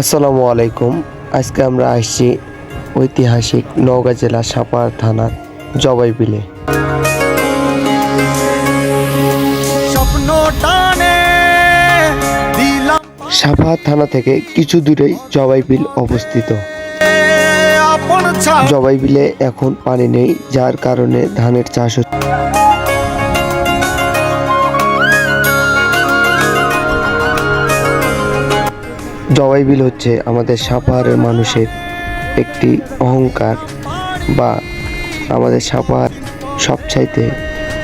আসসালামু আলাইকুম। আজকে আমরা আসছি ঐতিহাসিক নওগাঁ জেলা সাপার থানার জবাই বিলে সাপার থানা থেকে কিছু দূরেই জবাই বিল অবস্থিত জবাই বিলে এখন পানি নেই যার কারণে ধানের চাষ হচ্ছে। জবাই বিল হচ্ছে আমাদের সাপাহারের মানুষের একটি অহংকার বা আমাদের সাপাহার সবচাইতে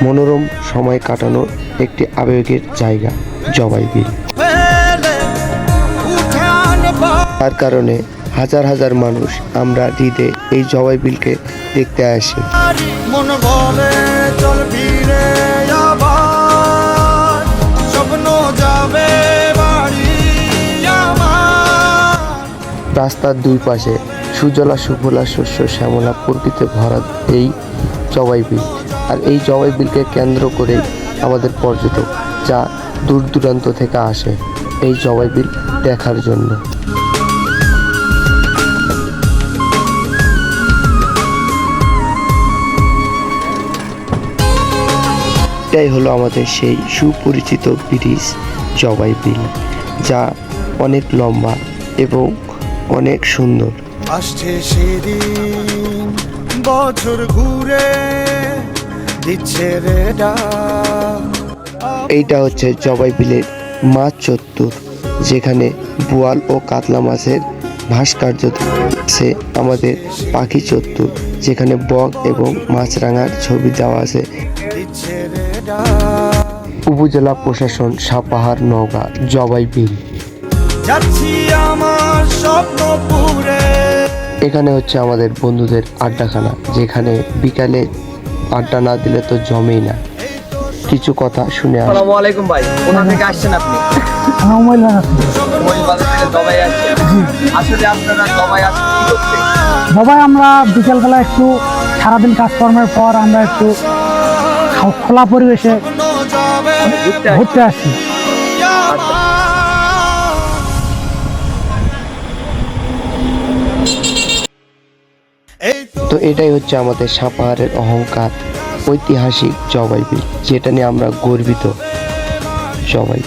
মনোরম সময় কাটানোর একটি আবেগের জায়গা, জবাই বিল। তার কারণে হাজার হাজার মানুষ আমরা ঈদে এই জবাই বিলকে দেখতে আসি। রাস্তার দুই পাশে সুজলা সুফলা শস্য শ্যামলা প্রকৃতি ভরা এই জবাই বিল। আর এই জবাই বিলকে কেন্দ্র করেই আমাদের পর্যটক যা দূর দূরান্ত থেকে আসে এই জবাই বিল দেখার জন্য। এটাই হলো আমাদের সেই সুপরিচিত ব্রিজ জবাই বিল, যা অনেক লম্বা এবং অনেক সুন্দর। আসছে সেদিন বছর ঘুরে দিচ্ছে রে এইটা হচ্ছে জবাই বিলের মাছ চত্বর যেখানে বোয়াল ও কাতলা মাছের ভাস্কর্য আছে আমাদের পাখি চত্বর যেখানে বক এবং মাছরাঙার ছবি দেওয়া আছে। উপজেলা প্রশাসন সাপাহার নওগাঁ জবাই বিল। যাচ্ছি আমার স্বপ্ন পুরে। এখানে হচ্ছে আমাদের বন্ধুদের আড্ডাখানা যেখানে বিকালে আড্ডা না দিলে তো জমেই না। কিছু কথা শুনে আস। আসসালামু আলাইকুম ভাই কোথা থেকে আসছেন আপনি? মোবাইল বানাচ্ছি মোবাইল বাজার থেকে দবাই আসছেন আসলে আপনারা দবাই আসছেন কি করতে? সবাই আমরা বিকেলবেলা একটু সারাদিন কাজকর্মের পর আমরা একটু খো- খোলা পরিবেশে ঘুরতে আসছেন? ঘুরতে আসছি এই তো তো এটাই হচ্ছে আমাদের সাপাহারের অহংকার ঐতিহাসিক জবাই বিল যেটা নিয়ে আমরা গর্বিত জবাই